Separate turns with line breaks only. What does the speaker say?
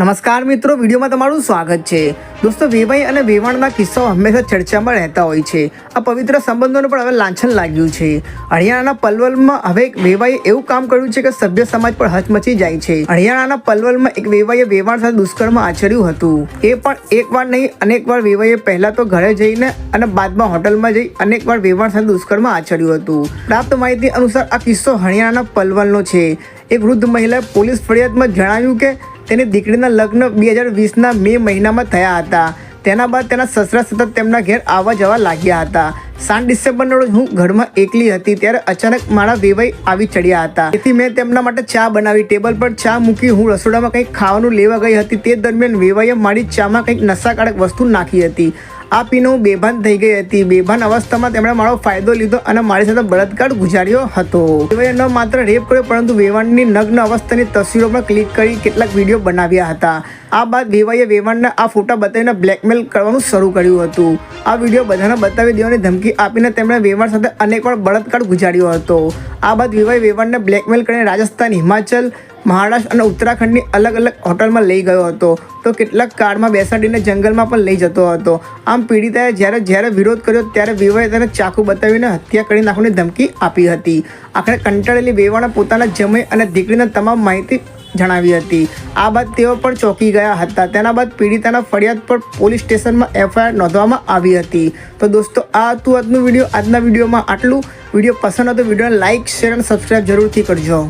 નમસ્કાર મિત્રો, વિડીયોમાં તમારું સ્વાગત છે. દોસ્તો, વેવાઈ અને વેવાણના કિસ્સાઓ હંમેશા ચર્ચામાં રહેતા હોય છે. આ પવિત્ર સંબંધોને પણ હવે લાંછન લાગ્યું છે. હરિયાણાના પલવલમાં હવે એક વેવાઈએ એવું કામ કર્યું છે કે સભ્ય સમાજ પર હચમચી જાય છે. હરિયાણાના પલવલમાં એક વેવાઈએ વેવાણ સાથે દુષ્કર્મ આચર્યું હતું. એ પણ એકવાર નહીં, અનેક વાર વેવાઈએ પહેલા તો ઘરે જઈને અને બાદમાં હોટલમાં જઈ અનેક વાર વેવાણ સાથે દુષ્કર્મ આચર્યું હતું. પ્રાપ્ત માહિતી અનુસાર આ કિસ્સો હરિયાણાના પલવલનો છે. એક વૃદ્ધ મહિલાએ પોલીસ ફરિયાદમાં જણાવ્યું કે તેની દીકરીના લગ્ન બે હજાર વીસના મે મહિનામાં થયા હતા. તેના બાદ તેના સસરા સતત તેમના ઘેર આવવા જવા લાગ્યા હતા. સાત ડિસેમ્બરના રોજ હું ઘરમાં એકલી હતી ત્યારે અચાનક મારા વેવાઈ આવી ચડ્યા હતા. તેથી મેં તેમના માટે ચા બનાવી, ટેબલ પર ચા મૂકી હું રસોડામાં કંઈક ખાવાનું લેવા ગઈ હતી. તે દરમિયાન વેવાઈએ મારી ચામાં કંઈક નશાકારક વસ્તુ નાખી હતી. આ પીને બેભાન થઈ ગઈ હતી. બેભાન અવસ્થામાં તેમણે મારો ફાયદો લીધો અને મારી સાથે બળાત્કાર ગુજાર્યો હતો. વેવાઈએ ન માત્ર રેપ કર્યો, પરંતુ વેવાણની નગ્ન અવસ્થાની તસવીરો પણ ક્લિક કરી કેટલાક વીડિયો બનાવ્યા હતા. આ બાદ વેવાઈએ વેવાણને આ ફોટા બતાવીને બ્લેકમેલ કરવાનું શરૂ કર્યું હતું. આ વીડિયો બધાને બતાવી દેવાની ધમકી આપીને તેમણે વેવાણ સાથે અનેકવાર બળાત્કાર ગુજાર્યો હતો. આ બાદ વેવાઈ વેવાણને બ્લેકમેલ કરીને રાજસ્થાન, હિમાચલ મહારાષ્ટ્ર અને ઉત્તરાખંડની અલગ અલગ હોટલમાં લઈ ગયો હતો. તો કેટલાક કારમાં બેસાડીને જંગલમાં પણ લઈ જતો હતો. આમ પીડિતાએ જ્યારે જ્યારે વિરોધ કર્યો ત્યારે વિવાહે તેને ચાકુ બતાવીને હત્યા કરી નાખવાની ધમકી આપી હતી. આખરે કંટાળેલી વેવાણે પોતાના જમય અને દીકરીને તમામ માહિતી જણાવી હતી. આ બાદ તેઓ પણ ચોંકી ગયા હતા. તેના બાદ પીડિતાના ફરિયાદ પર પોલીસ સ્ટેશનમાં એફઆઈઆર નોંધવામાં આવી હતી. તો દોસ્તો, આ હતું આજનું વીડિયો. આજના વિડીયોમાં આટલું. વીડિયો પસંદ હતો વિડીયોને લાઇક શેર અને સબસ્ક્રાઈબ જરૂરથી કરજો.